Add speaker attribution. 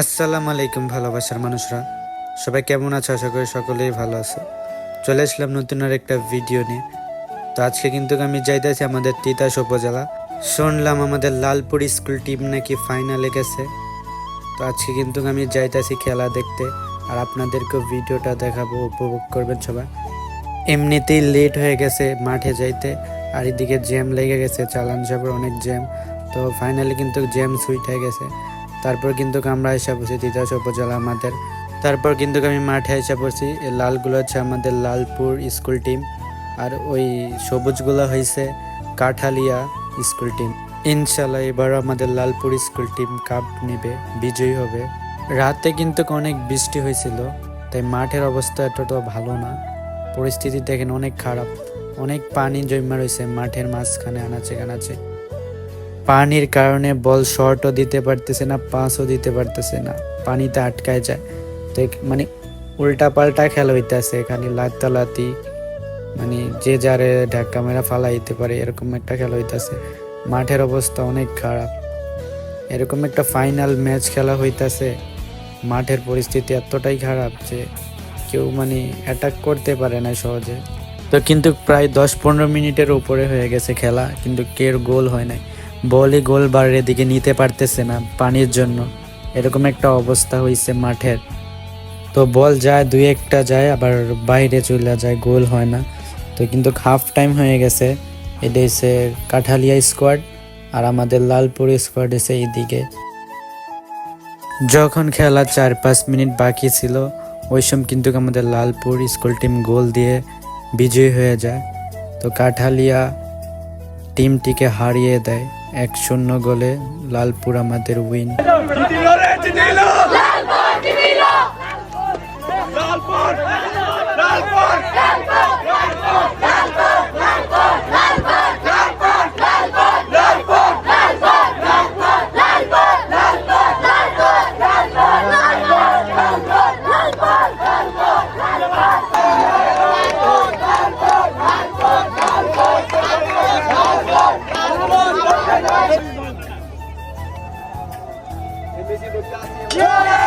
Speaker 1: আসসালামু আলাইকুম ভালোবাসার মানুষরা। সবাই কেমন আছো? আশা করি সকলেই ভালো আছে। চলে আসলাম নতুন আর একটা ভিডিও নিয়ে। তো আজকে কিন্তু আমি যাইতেছি আমাদের তিতাস উপজেলা। শুনলাম আমাদের লালপুর স্কুল টিম নাকি ফাইনালে গেছে। তো আজকে কিন্তু আমি যাইতেছি খেলা দেখতে। আর আপনাদেরকেও ভিডিওটা দেখাবো, উপভোগ করবেন সবাই। এমনিতেই লেট হয়ে গেছে মাঠে যাইতে। আর এদিকে জ্যাম লেগে গেছে, চালান সাপের অনেক জ্যাম তো ফাইনালি কিন্তু জ্যাম সুইট হয়ে গেছে। তারপর কিন্তু আমরা এসে পড়ছি তিতাস উপজেলা আমাদের। তারপর কিন্তু আমি মাঠে এসে পড়ছি লালগুলো হচ্ছে আমাদের লালপুর স্কুল টিম, আর ওই সবুজগুলো হয়েছে কাঠালিয়া স্কুল টিম। ইনশাল্লাহ এবার আমাদের লালপুর স্কুল টিম কাপ নিবে, বিজয়ী হবে। রাতে কিন্তু অনেক বৃষ্টি হয়েছিল, তাই মাঠের অবস্থা এতটা ভালো না। পরিস্থিতি দেখেন অনেক খারাপ, অনেক পানি জমা রয়েছে মাঠের মাঝখানে আনাচে কানাচে পানির কারণে বল শর্টও দিতে পারতেছে না পাসও দিতে পারতেছে না। পানিতে আটকায় যায়। তো মানে উল্টা পাল্টা খেলা হইতেছে এখানে লাতালাতি মানে যে যারে ঢাকা মেরা ফালা দিতে পারে, এরকম একটা খেলা হইতেছে। মাঠের অবস্থা অনেক খারাপ। এরকম একটা ফাইনাল ম্যাচ খেলা হইতাছে, মাঠের পরিস্থিতি এতটাই খারাপ যে কেউ মানে অ্যাটাক করতে পারে না সহজে। তো কিন্তু প্রায় দশ পনেরো মিনিটের উপরে হয়ে গেছে খেলা, কিন্তু কের গোল হয় নাই। বলই গোল বাড়ির দিকে নিতে পারতেছে না পানির জন্য। এরকম একটা অবস্থা হয়েছে মাঠের। তো বল যায়, দুই একটা যায়, আবার বাইরে চলে যায়, গোল হয় না। তো কিন্তু হাফ টাইম হয়ে গেছে। এটা হচ্ছে কাঠালিয়া স্কোয়াড আর আমাদের লালপুর স্কোয়াড এসে এইদিকে। যখন খেলা চার পাঁচ মিনিট বাকি ছিল, ওই সময় কিন্তু আমাদের লালপুর স্কুল টিম গোল দিয়ে বিজয়ী হয়ে যায়। তো কাঠালিয়া টিমটিকে হারিয়ে দেয়। এক শূন্য গোলে লালপুর আমাদের উইন।
Speaker 2: Yeah!